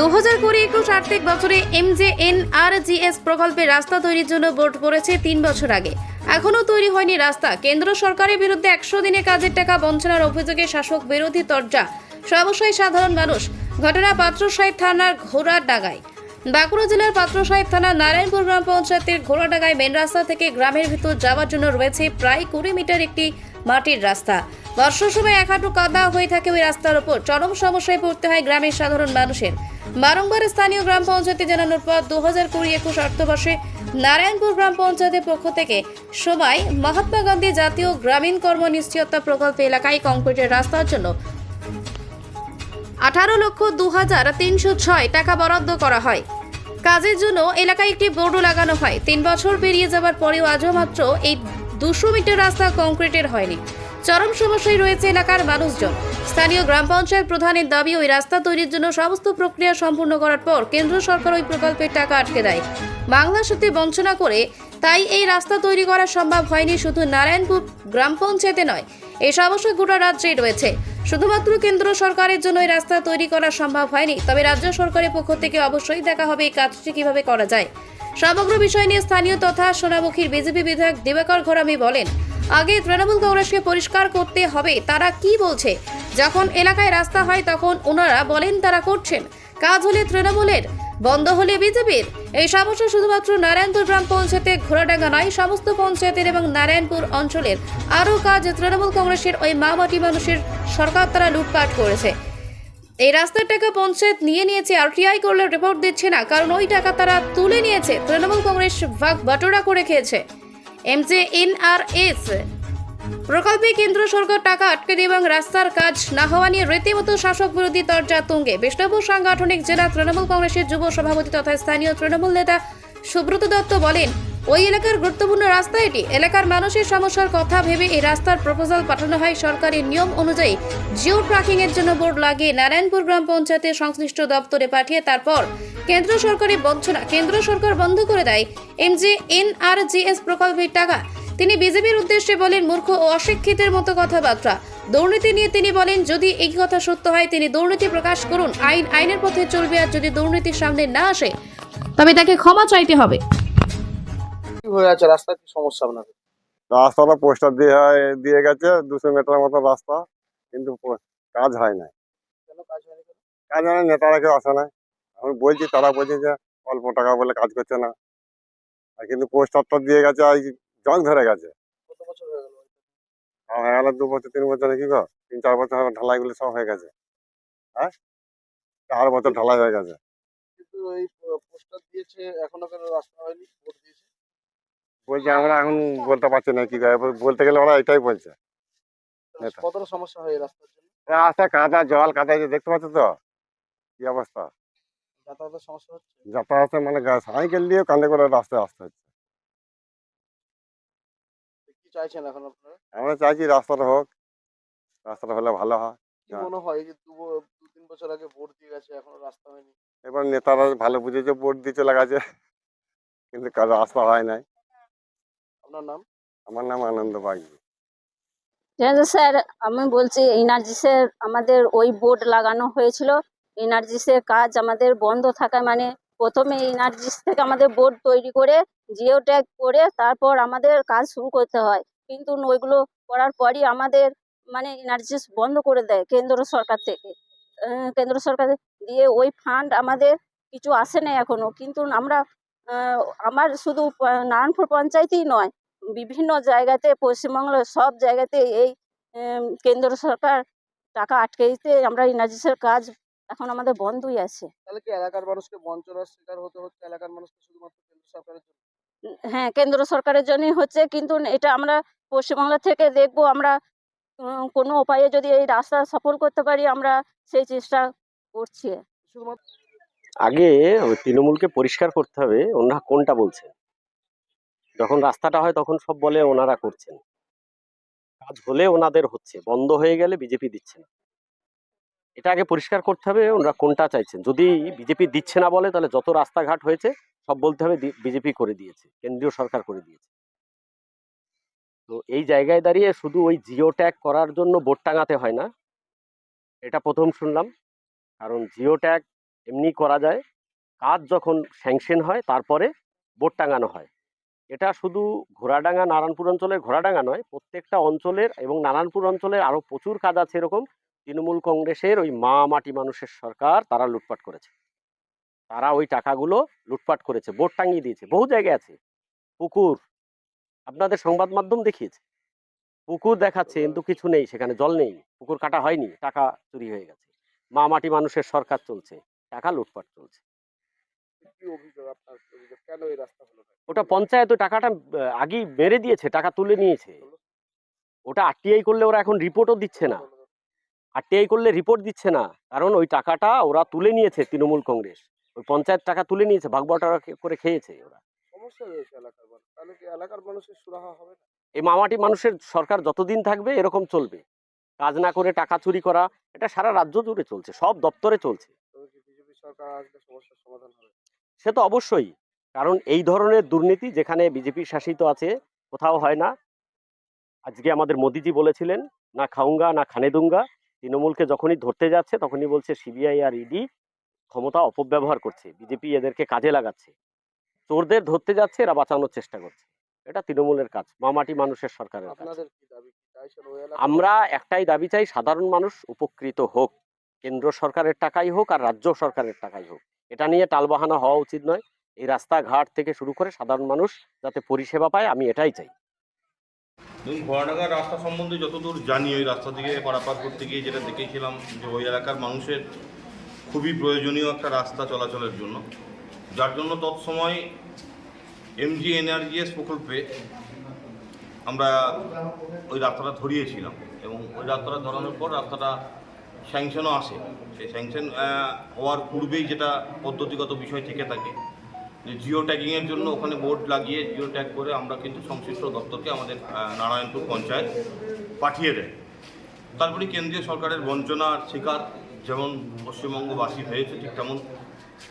দু হাজার কুড়ি একুশ আর্থিক বছরে এমজেএন আর জিএস প্রকল্পে রাস্তা তৈরির জন্য বোর্ড পড়েছে তিন বছর আগে। এখনও তৈরি হয়নি রাস্তা। কেন্দ্র সরকারের বিরুদ্ধে একশো দিনে কাজের টাকা বঞ্চনার অভিযোগে শাসক বিরোধী তরজা। সর্বশাই সাধারণ মানুষ। ঘটনা পাত্রসাহেব থানার ঘোড়ার ডাগায় বাঁকুড়া জেলার পাত্রসাহেব থানার নারায়ণপুর গ্রাম পঞ্চায়েতের ঘোড়াডাঙ্গায় মেন রাস্তা থেকে গ্রামের ভিতর যাওয়ার জন্য রয়েছে প্রায় কুড়ি মিটার একটি মাটির রাস্তা। বর্ষার সময় এক হাঁটু কাদা হয়ে থাকে ওই রাস্তার ওপর। চরম সমস্যায় পড়তে হয় গ্রামের সাধারণ মানুষের। বারংবার স্থানীয় গ্রাম পঞ্চায়েতে জানানোর পর দু হাজার কুড়ি একুশ অর্থবর্ষে নারায়ণপুর গ্রাম পঞ্চায়েতের পক্ষ থেকে সময় মহাত্মা গান্ধী জাতীয় গ্রামীণ কর্ম নিশ্চয়তা প্রকল্প এলাকায় কংক্রিটের রাস্তার জন্য আঠারো লক্ষ দু হাজার তিনশো ছয় টাকা বরাদ্দ করা হয়। কাজের জন্য এলাকায় একটি বোর্ডও লাগানো হয়। তিন বছর পেরিয়ে যাওয়ার পরেও আজও মাত্র এই দুশো মিটার রাস্তা কংক্রিটের হয়নি। চরম সমস্যায় রয়েছে এলাকার মানুষজন। স্থানীয় গ্রাম পঞ্চায়েত প্রধানের দাবি, ওই রাস্তা তৈরির জন্য সমস্ত প্রক্রিয়া সম্পূর্ণ করার পর কেন্দ্র সরকার ওই প্রকল্পের টাকা আটকে দেয়। বাংলার সাথে বঞ্চনা করে তাই এই রাস্তা তৈরি করা সম্ভব হয়নি শুধু নারায়ণপুর গ্রাম পঞ্চায়েতে নয় এই সমস্যা গোটা রাজ্যেই রয়েছে। শুধুমাত্র কেন্দ্র সরকারের জন্য এই রাস্তা তৈরি করা সম্ভব হয়নি, তবে রাজ্য সরকারের পক্ষ থেকে অবশ্যই দেখা হবে এই কাজটি কীভাবে করা যায়। সমগ্র বিষয় নিয়ে স্থানীয় তথা সোনামুখীর বিজেপি বিধায়ক দিবাকর ঘরামি বলেন আগে তৃণমূল কংগ্রেসকে পরিষ্কার করতে হবে। তারা কি বলছে? যখন এলাকায় রাস্তা হয়, তখন ওনারা বলেন তারা করছেন। কাজ হলে তৃণমূলের, বন্ধ হলে বিজেপির। এই সমস্যা শুধুমাত্র নারায়ণপুর গ্রাম পঞ্চায়েতে ঘোড়াডাঙ্গা নয়, সমস্ত পঞ্চায়েতের এবং নারায়ণপুর অঞ্চলের আরও কাজ তৃণমূল কংগ্রেসের ওই মা মাটি মানুষের সরকার তারা লুটপাট করেছে। এই রাস্তার টাকা পঞ্চায়েত নিয়ে নিয়েছে আরটিআই করলে রিপোর্ট দিচ্ছে না। কারণ ওই টাকা তারা তুলে নিয়েছে। তৃণমূল কংগ্রেস ভাগ বাটোরা করে খেয়েছে। MJ NRS. প্রকল্পে কেন্দ্র সরকার টাকা আটকে এবং রাস্তার কাজ না হওয়া নিয়ে রীতিমতো শাসক বিরোধী তরজা তুঙ্গে। বিষ্ণুপুর সাংগঠনিক জেলা তৃণমূল কংগ্রেসের যুব সভাপতি তথা স্থানীয় তৃণমূল নেতা সুব্রত দত্ত বলেন ওই এলাকার গুরুত্বপূর্ণ রাস্তা এটি। এলাকার মানুষের সমস্যার কথা ভেবে এই রাস্তার প্রপোজাল পাঠানো হয় সরকারি নিয়ম অনুযায়ী। জিও ট্র্যাকিং এর জন্য বোর্ড লাগিয়ে নারায়ণপুর গ্রাম পঞ্চায়েতের সংশ্লিষ্ট দপ্তরে পাঠিয়ে তারপর কেন্দ্র সরকারের বঞ্চনা, কেন্দ্র সরকার বন্ধ করে দেয় এমজি এনআরজিএস প্রকল্পের টাকা। তিনি বিজেপির উদ্দেশ্যে বলেন, মূর্খ ও অশিক্ষিতের মতো কথাবার্তা। দুর্নীতি নিয়ে তিনি বলেন, যদি এই কথা সত্য হয়, তিনি দুর্নীতি প্রকাশ করুন। আইন, আইনের পথে চলবে আর যদি দুর্নীতির সামনে না আসে, তবে তাকে ক্ষমা চাইতে হবে। কি হয়ে আছে? রাস্তার কি সমস্যা আপনাদের? রাস্তাটা পোস্টার দিয়ে দিয়ে গেছে দুশো মিটার মতো রাস্তা কিন্তু কাজ হয় না কাজ হয় না নেতারা কেউ আসে না আমি বলছি তারা বলছে যে অল্প টাকা বলে কাজ করছে না। আর কিন্তু পোস্টারটা দিয়ে গেছে আর জং ধরে গেছে। হয়ে গেল? হয়ে দু বছর তিন বছর কি গো? তিন চার বছর ঢালাইগুলো সব হয়ে গেছে। হ্যাঁ? চার বছর ঢালাই হয়ে গেছে। কিন্তু এই পোস্টার দিয়েছে এখনও কেন রাস্তা হয়নি? ভোট দিয়েছে? বলছে আমরা এখন বলতে পারছি না কি করে। বলতে গেলে ওরা এটাই বলছে। কতটা সমস্যা হয় রাস্তার জন্য? রাস্তা কাদা জল কাদা যে দেখতে পাচ্ছ তো? কি অবস্থা? যাতায়াতের সমস্যা হচ্ছে? যাতায়াতে মানে সাইকেল দিয়ে কান্দে করে রাস্তায় আসতে হচ্ছে। কি চাইছেন এখন আপনারা? আমরা চাইছি রাস্তাটা হোক রাস্তাটা হলে ভালো হয়। কি। মনে হয় এই যে দু তিন বছর আগে ভোট দিয়ে গেছে এখনও রাস্তা হয়নি? এবার নেতারা ভালো বুঝেছে ভোট দিয়ে চলে গেছে কিন্তু রাস্তা হয় নাই। আপনার নাম? আমার নাম আনন্দ তো স্যার আমি বলছি এনার্জিসের আমাদের ওই বোর্ড লাগানো হয়েছিল। এনার্জিসের কাজ আমাদের বন্ধ থাকা মানে প্রথমে এনার্জিস থেকে আমাদের বোর্ড তৈরি করে জিও ট্যাগ করে তারপর আমাদের কাজ শুরু করতে হয়। কিন্তু ওইগুলো করার পরই আমাদের মানে এনার্জিস বন্ধ করে দেয় কেন্দ্র সরকার থেকে। আহ, কেন্দ্র সরকার দিয়ে ওই ফান্ড আমাদের কিছু আসে না এখনও। কিন্তু আমরা আমার শুধু নারায়ণপুর পঞ্চায়েতই নয় বিভিন্ন জায়গাতে পশ্চিমবাংলার সব জায়গাতে এই কেন্দ্র সরকার টাকা আটকে দিতে আমরা এনার্জিসের কাজ এখন আমাদের বন্ধই আছে। তাহলে কি এলাকার মানুষকে বঞ্চনার শিকার হতে হচ্ছে? এলাকার মানুষকে শুধুমাত্র কেন্দ্র সরকারের জন্য? হ্যাঁ কেন্দ্র সরকারের জন্যই হচ্ছে কিন্তু এটা আমরা পশ্চিমবাংলা থেকে দেখব আমরা কোনো উপায়ে যদি এই রাস্তা সফল করতে পারি আমরা সেই চেষ্টা করছি। শুধুমাত্র আগে তৃণমূলকে পরিষ্কার করতে হবে, ওনারা কোনটা বলছেন? যখন রাস্তাটা হয় তখন সব বলে ওনারা করছেন। কাজ হলে ওনাদের হচ্ছে, বন্ধ হয়ে গেলে বিজেপি দিচ্ছে না। এটা আগে পরিষ্কার করতে হবে, ওনারা কোনটা চাইছেন? যদি বিজেপি দিচ্ছে না বলে, তাহলে যত রাস্তাঘাট হয়েছে, সব বলতে হবে বিজেপি করে দিয়েছে, কেন্দ্রীয় সরকার করে দিয়েছে। তো এই জায়গায় দাঁড়িয়ে শুধু ওই জিও ট্যাগ করার জন্য বোর্ড টাঙাতে হয় না, এটা প্রথম শুনলাম। কারণ জিও ট্যাগ এমনি করা যায়। কাজ যখন স্যাংশন হয়, তারপরে বোর্ড টাঙানো হয়। এটা শুধু ঘোড়াডাঙ্গা নারায়ণপুর অঞ্চলের ঘোড়াডাঙ্গা নয়, প্রত্যেকটা অঞ্চলের এবং নারায়ণপুর অঞ্চলের আরও প্রচুর কাজ আছে এরকম। তৃণমূল কংগ্রেসের ওই মা মাটি মানুষের সরকার, তারা লুটপাট করেছে। তারা ওই টাকাগুলো লুটপাট করেছে বোর্ড টাঙিয়ে দিয়েছে। বহু জায়গায় আছে। পুকুর, আপনাদের সংবাদ মাধ্যম দেখিয়েছে। পুকুর দেখাচ্ছে, কিন্তু কিছু নেই, সেখানে জল নেই। পুকুর কাটা হয়নি, টাকা চুরি হয়ে গেছে। মা মাটি মানুষের সরকার চলছে। টাকা লুটপাট চলছে। ওটা পঞ্চায়েত টাকাটা আগেই মেরে দিয়েছে টাকা তুলে নিয়েছে। ওটা আরটিআই করলে ওরা এখন রিপোর্টও দিচ্ছে না। আরটিআই করলে রিপোর্ট দিচ্ছে না। কারণ ওই টাকাটা ওরা তুলে নিয়েছে তৃণমূল কংগ্রেস। ওই পঞ্চায়েত টাকা তুলে নিয়েছে ভাগবটারা করে খেয়েছে ওরা। এই মামাটি মানুষের সরকার যতদিন থাকবে এরকম চলবে। কাজ না করে টাকা চুরি করা এটা সারা রাজ্য জুড়ে চলছে সব দপ্তরে চলছে। সরকার আসলে সমস্যার সমাধান হবে। সে তো অবশ্যই। কারণ এই ধরনের দুর্নীতি যেখানে বিজেপি শাসিত আছে কোথাও হয় না। আজকে আমাদের মোদিজি বলেছিলেন না খাউঙ্গা না খানে দুঙ্গা। তৃণমূলকে যখনই ধরতে যাচ্ছে তখনই বলছে সিবিআই আর ইডি ক্ষমতা অপব্যবহার করছে। বিজেপি এদেরকে কাজে লাগাচ্ছে। চোরদের ধরতে যাচ্ছে এরা বাঁচানোর চেষ্টা করছে। এটা তৃণমূলের কাজ মামাটি মানুষের সরকারের আমরা একটাই দাবি চাই সাধারণ মানুষ উপকৃত হোক। কেন্দ্র সরকারের টাকাই হোক আর রাজ্য সরকারের টাকাই হোক। এটা নিয়ে টালবাহানা হওয়া উচিত নয়। এই রাস্তাঘাট থেকে শুরু করে সাধারণ মানুষ যাতে পরিষেবা পায়, আমি এটাই চাই। ঘোড়াডাঙ্গার রাস্তা সম্বন্ধে যতদূর জানি, ওই রাস্তা থেকে পারাপার করতে গিয়ে যেটা দেখেছিলাম যে ওই এলাকার মানুষের খুবই প্রয়োজনীয় একটা রাস্তা চলাচলের জন্য। যার জন্য তৎসময় এমজি এনআরজিএস প্রকল্পে আমরা ওই রাস্তাটা ধরিয়েছিলাম এবং ওই রাস্তাটা ধরানোর পর রাস্তাটা স্যাংশনও আসে। সেই স্যাংশন হওয়ার পূর্বেই যেটা পদ্ধতিগত বিষয় থেকে থাকে যে জিও ট্যাগিংয়ের জন্য ওখানে বোর্ড লাগিয়ে জিও ট্যাগ করে আমরা কিন্তু সংশ্লিষ্ট দপ্তরকে আমাদের নারায়ণপুর পঞ্চায়েত পাঠিয়ে দেয়। তারপরে কেন্দ্রীয় সরকারের বঞ্চনার শিকার যেমন পশ্চিমবঙ্গবাসী হয়েছে ঠিক তেমন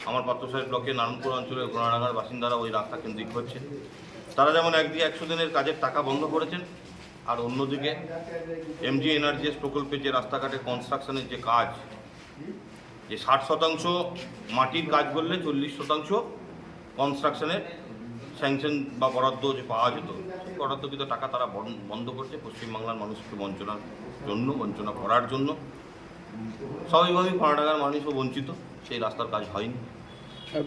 আমার পাত্রসাহেব ব্লকে নারায়ণপুর অঞ্চলের গোনাডাঙ্গার বাসিন্দারা ওই রাস্তা কেন্দ্রিক হচ্ছে তারা যেমন একদিকে একশো দিনের কাজের টাকা বন্ধ করেছেন আর অন্যদিকে এমজি এনার্জিএস প্রকল্পে যে রাস্তাঘাটের কনস্ট্রাকশনের যে কাজ যে ষাট শতাংশ মাটির কাজ করলে চল্লিশ শতাংশ কনস্ট্রাকশনের স্যাংশন বা বরাদ্দ যে পাওয়া যেত সেই বরাদ্দকৃত টাকা তারা বন- বন্ধ করছে পশ্চিমবাংলার মানুষকে বঞ্চনার জন্য বঞ্চনা করার জন্য। স্বাভাবিকভাবেই কর্ণাটকার মানুষও বঞ্চিত সেই রাস্তার কাজ হয়নি।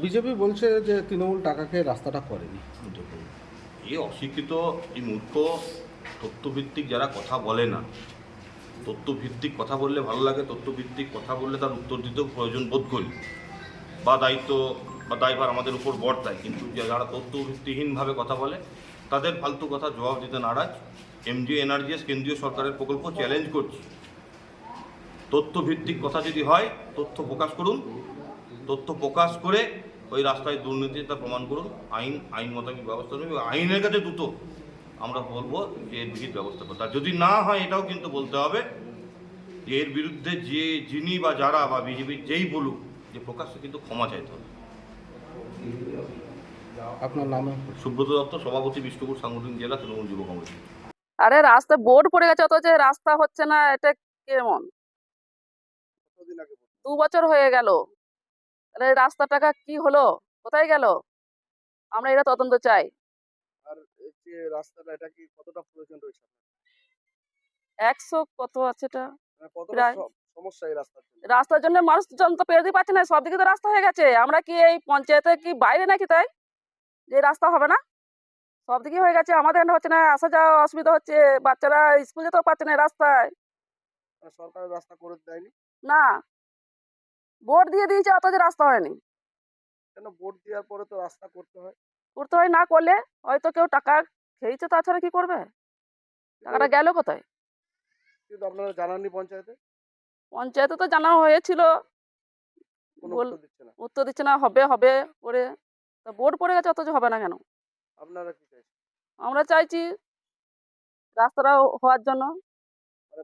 বিজেপি বলছে যে তৃণমূল টাকা খেয়ে রাস্তাটা করেনি। এই অশিক্ষিত এই মূর্খ তথ্যভিত্তিক যারা কথা বলে না। তথ্যভিত্তিক কথা বললে ভালো লাগে তথ্যভিত্তিক কথা বললে তার উত্তর দিতেও প্রয়োজন বোধ করি। বা দায়িত্ব বা দায়ভার আমাদের উপর বর্তায়, কিন্তু যারা তথ্যভিত্তিহীনভাবে কথা বলে, তাদের ফালতু কথা জবাব দিতে নারাজ। এমজি এনার্জিএস কেন্দ্রীয় সরকারের প্রকল্প চ্যালেঞ্জ করছে। তথ্যভিত্তিক কথা যদি হয়, তথ্য প্রকাশ করুন। তথ্য প্রকাশ করে ওই রাস্তায় দুর্নীতি তা প্রমাণ করুন। আইন আইন মোতাবেক ব্যবস্থা নেবে। আইনের কাছে দ্রুত। আমরা বলব যে এর বিহিত ব্যবস্থা করতে আর যদি না হয় এটাও কিন্তু বলতে হবে যে এর বিরুদ্ধে যে যিনি বা যারা বা বিজেপির যেই বলুক যে প্রকাশ্যে কিন্তু ক্ষমা চাইতে হবে। আপনার নাম সুব্রত দত্ত সভাপতি বিষ্ণুপুর সাংগঠনিক জেলা তৃণমূল যুব কংগ্রেস। আরে রাস্তা বোর্ড পড়ে গেছে অথচ রাস্তা হচ্ছে না এটা কেমন? দু বছর হয়ে গেল। তাহলে এই রাস্তাটাকা কি হলো? কোথায় গেল? আমরা এটা তদন্ত চাই। যে রাস্তাটা এটা কি কতটা প্রয়োজন রয়েছে একশো কত আছে এটা? মানে কতটা সমস্যা এই রাস্তার জন্য? রাস্তার জন্য মানুষজন তো পেরোতে পারছে না সব দিকে তো রাস্তা হয়ে গেছে। আমরা কি এই পঞ্চায়েতে কি বাইরে নাকি তাই? যে রাস্তা হবে না? সব দিকে হয়ে গেছে আমাদের এখানে হচ্ছে না আসা যাওয়া অসুবিধা হচ্ছে বাচ্চারা স্কুল যেতেও পারছে না রাস্তায়। আর সরকারের রাস্তা করে দেয়নি? না। বোর্ড দিয়ে দিয়েছে অথচ রাস্তা হয়নি। কেন ভোট দেওয়ার পরে তো রাস্তা করতে হয়? করতে হয় না করলে হয়তো কেউ টাকা খেয়েছে তাছাড়া কি করবে? টাকাটা গেল কোথায়? কিন্তু আপনারা জানাননি পঞ্চায়েতে? পঞ্চায়েতে তো জানানো হয়েছিল। কোনো বল- উত্তর দিচ্ছে না। উত্তর দিচ্ছে না হবে হবে করে। তা বোর্ড পড়ে গেছে অথচ হবে না কেন? আপনারা কি চাইছেন? আমরা চাইছি রাস্তাটা হওয়ার জন্য। মানে